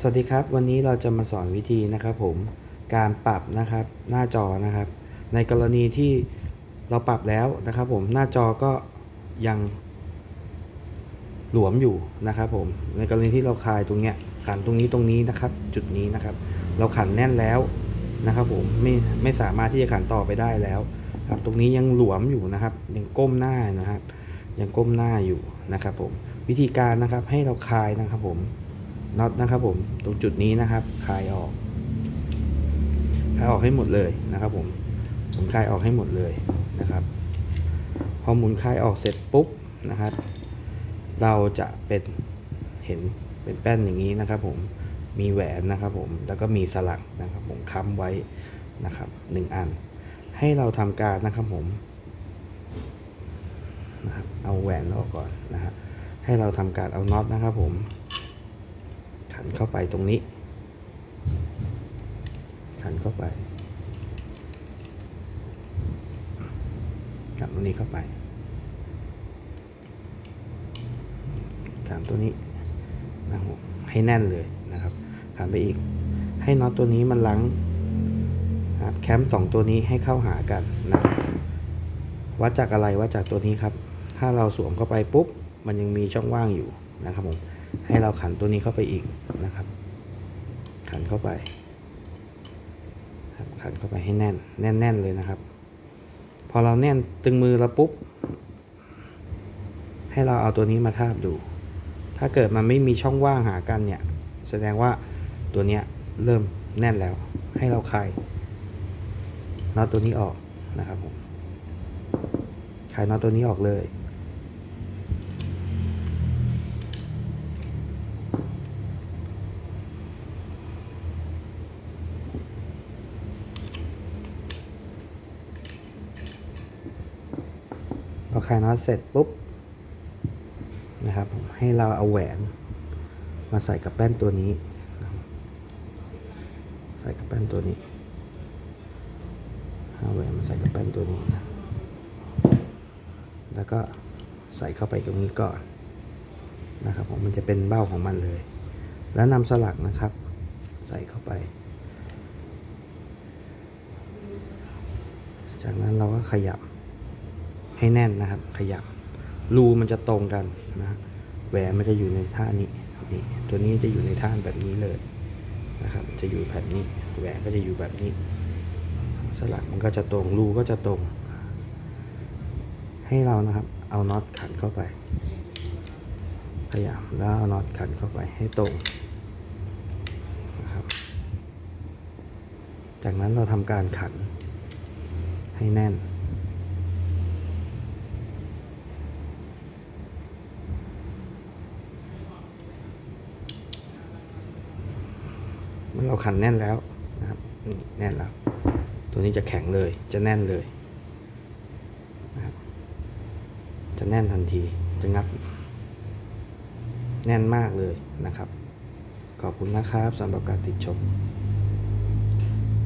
สวัสดีครับ วันนี้เราจะมาสอนวิธีนะครับผมการปรับนะครับหน้าจอนะครับ ในกรณีที่เราปรับแล้วนะครับผมหน้าจอก็ยังหลวมอยู่นะครับผมในกรณีที่เราคลายตรงเนี้ยขันตรงนี้ตรงนี้นะครับ จุดนี้นะครับ เราขันแน่นแล้วนะครับผมไม่ไม่สามารถที่จะขันต่อไปได้แล้วครับตรงนี้ยังหลวมอยู่นะครับ ยังก้มหน้านะครับ ยังก้มหน้าอยู่นะครับผมวิธีการนะครับให้เราคลายนะครับผม น็อตนะครับผมตรงจุดนี้นะครับคลายออกคลายออกให้หมดเลยนะครับผมหมุนคลายออกให้หมดเลยนะครับ พอหมุนคลายออกเสร็จปุ๊บนะครับ เราจะเป็นเห็นเป็นแป้นอย่างนี้นะครับ ผมมีแหวนนะครับผมแล้วก็มีสลักนะครับ ผมค้ำไว้นะครับหนึ่งอัน ให้เราทำการนะครับผมนะครับเอาแหวนออกก่อนนะฮะให้เราทำการเอาน็อตนะครับผม ขันเข้าไปตรงนี้ ขันเข้าไป ขันตรงนี้เข้าไป ขันตัวนี้นะครับผมให้แน่นเลยนะครับ ขันไปอีก ให้น็อตตัวนี้มันลังนะครับแคมสองตัวนี้ให้เข้าหากันนะครับวัดจากอะไรวัดจากตัวนี้ครับ ถ้าเราสวมเข้าไปปุ๊บ มันยังมีช่องว่างอยู่นะครับผม ให้เราขันตัวนี้เข้าไปอีกนะครับ ขันเข้าไปครับขันเข้าไปให้แน่น แน่นๆเลยนะครับ พอเราแน่นตึงมือเราปุ๊บ ให้เราเอาตัวนี้มาทาบดู ถ้าเกิดมันไม่มีช่องว่างหากันเนี่ย แสดงว่าตัวเนี้ยเริ่มแน่นแล้ว ให้เราคลายน็อตตัวนี้ออกนะครับผมคลายน็อตตัวนี้ออกเลย พ อคลายน็อตเสร็จปุ๊บนะครับให้เราเอาแหวนมาใส่กับแป้นตัวนี้ ใส่กับแป้นตัวนี้เอาแหวนมาใส่กับแป้นตัวนี้นะแล้วก็ใส่เข้าไปตรงนี้ก่อนนะครับผมมันจะเป็นเบ้าของมันเลย แล้วนำสลักนะครับ ใส่เข้าไป จากนั้นเราก็ขยับ ให้แน่นนะครับ ขยับรูมันจะตรงกันนะแหวนมันจะอยู่ในท่านี้นี่ตัวนี้จะอยู่ในท่าแบบนี้เลยนะครับ จะอยู่แบบนี้ แหวนก็จะอยู่แบบนี้ สลักมันก็จะตรงรูก็จะตรง ให้เรานะครับ เอาน็อตขันเข้าไปขยับแล้วเอาน็อตขันเข้าไปให้ตรงนะครับ จากนั้นเราทำการขันให้แน่น เมื่อเราขันแน่นแล้วนะครับแน่นแล้ว ตัวนี้จะแข็งเลยจะแน่นเลยนะครับจะแน่นทันทีจะงับ แน่นมากเลยนะครับ ขอบคุณนะครับสำหรับการติดชม